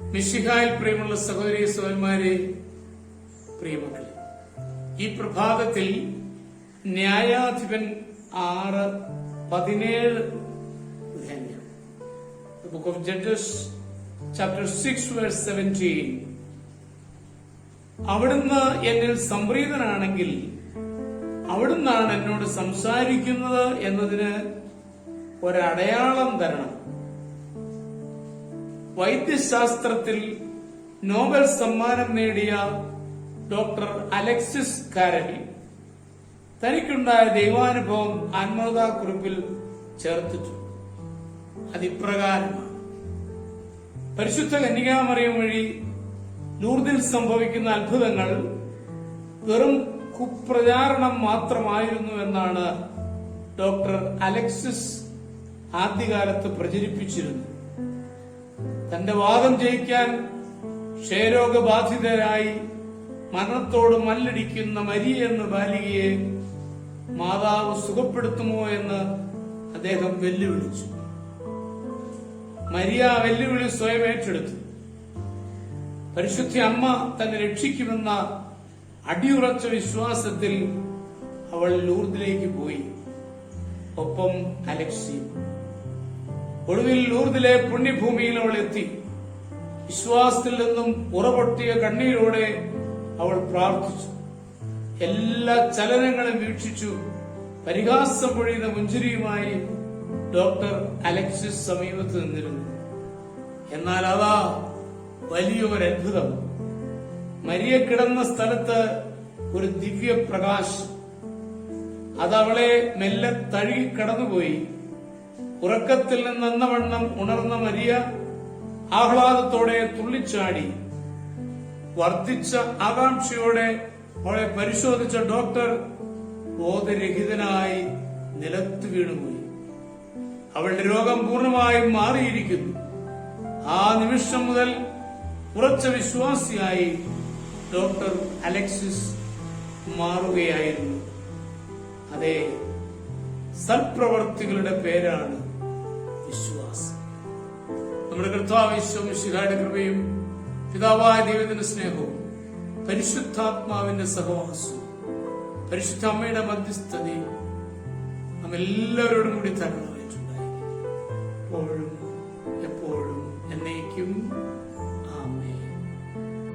മിഷിഹായിൽ പ്രിയമുള്ള സഹോദരി സഹോദരന്മാരെ പ്രിയമക്കളെ ഈ പ്രഭാതത്തിൽ ന്യായാധിപൻ ആറ് പതിനേഴ് book of Judges chapter six seventeen അവിടുന്ന് എന്നിൽ സംപ്രീതനാണെങ്കിൽ അവിടുന്നാണ് എന്നോട് സംസാരിക്കുന്നത് എന്നതിന് ഒരടയാളം തരണം. വൈദ്യശാസ്ത്രത്തിൽ നോബൽ സമ്മാനം നേടിയ ഡോക്ടർ അലക്സിസ് കാരൽ തനിക്കുണ്ടായ ദൈവാനുഭവം ആത്മകഥാക്കുറിപ്പിൽ ചേർത്തിട്ടു അതിപ്രകാരമാണ്. പരിശുദ്ധ കന്യകാമറിയം വഴി ലൂർദിൽ സംഭവിക്കുന്ന അത്ഭുതങ്ങൾ വെറും കുപ്രചാരണം മാത്രമായിരുന്നു എന്നാണ് ഡോക്ടർ അലക്സിസ് ആദ്യകാലത്ത് പ്രചരിപ്പിച്ചിരുന്നത്. തന്റെ വാദം ജയിക്കാൻ ക്ഷയരോഗബാധിതരായി മരണത്തോട് മല്ലടിക്കുന്ന മരി എന്ന ബാലികയെ മാതാവ് സുഖപ്പെടുത്തുമോ എന്ന് അദ്ദേഹം വെല്ലുവിളിച്ചു. മരിയ വെല്ലുവിളി സ്വയം ഏറ്റെടുത്തു. പരിശുദ്ധി അമ്മ തന്നെ രക്ഷിക്കുമെന്ന അടിയുറച്ച വിശ്വാസത്തിൽ അവൾ ലൂർദിലേക്ക് പോയി. ഒപ്പം അലക്സി ഒടുവിൽ ലൂർദിലെ പുണ്യഭൂമിയിൽ അവൾ എത്തി വിശ്വാസത്തിൽ നിന്നും ഉറപൊട്ടിയ കണ്ണീരോടെ അവൾ പ്രാർത്ഥിച്ചു. എല്ലാ ചലനങ്ങളും വീക്ഷിച്ചു. പരിഹാസം പൊഴിയുന്ന മുഞ്ചിരിയുമായി ഡോക്ടർ അലക്സിസ് സമീപത്ത് നിന്നിരുന്നു. എന്നാൽ അതാ വലിയൊരു അത്ഭുതം മരിയ കിടന്ന സ്ഥലത്ത് ഒരു ദിവ്യ പ്രകാശം അതവളെ മെല്ലെ തഴുകി കടന്നുപോയി. ഉറക്കത്തിൽ നിന്നെന്ന വണ്ണം ഉണർന്ന മരിയ ആഹ്ലാദത്തോടെ തുള്ളിച്ചാടി. വർദ്ധിച്ച ആകാംക്ഷയോടെ അവളെ പരിശോധിച്ച ഡോക്ടർ ബോധരഹിതനായി നിലത്ത് വീണുപോയി. അവളുടെ രോഗം പൂർണമായും മാറിയിരിക്കുന്നു. ആ നിമിഷം മുതൽ ഉറച്ച വിശ്വാസിയായി ഡോക്ടർ അലക്സിസ് മാറുകയായിരുന്നു. അതെ സൽപ്രവർത്തികളുടെ പേരാണ് വിശ്വാസം. നമ്മുടെ കർത്താവ് വിശ്വമിശിഹായുടെ കൃപയും പിതാവായ ദൈവത്തിന്റെ സ്നേഹവും പരിശുദ്ധാത്മാവിന്റെ സഹവാസവും പരിശുദ്ധ അമ്മയുടെ മധ്യസ്ഥതയും നാം എല്ലാവരോടും കൂടി തരണമായിട്ടുണ്ടായി എപ്പോഴും എപ്പോഴും എന്നേക്കും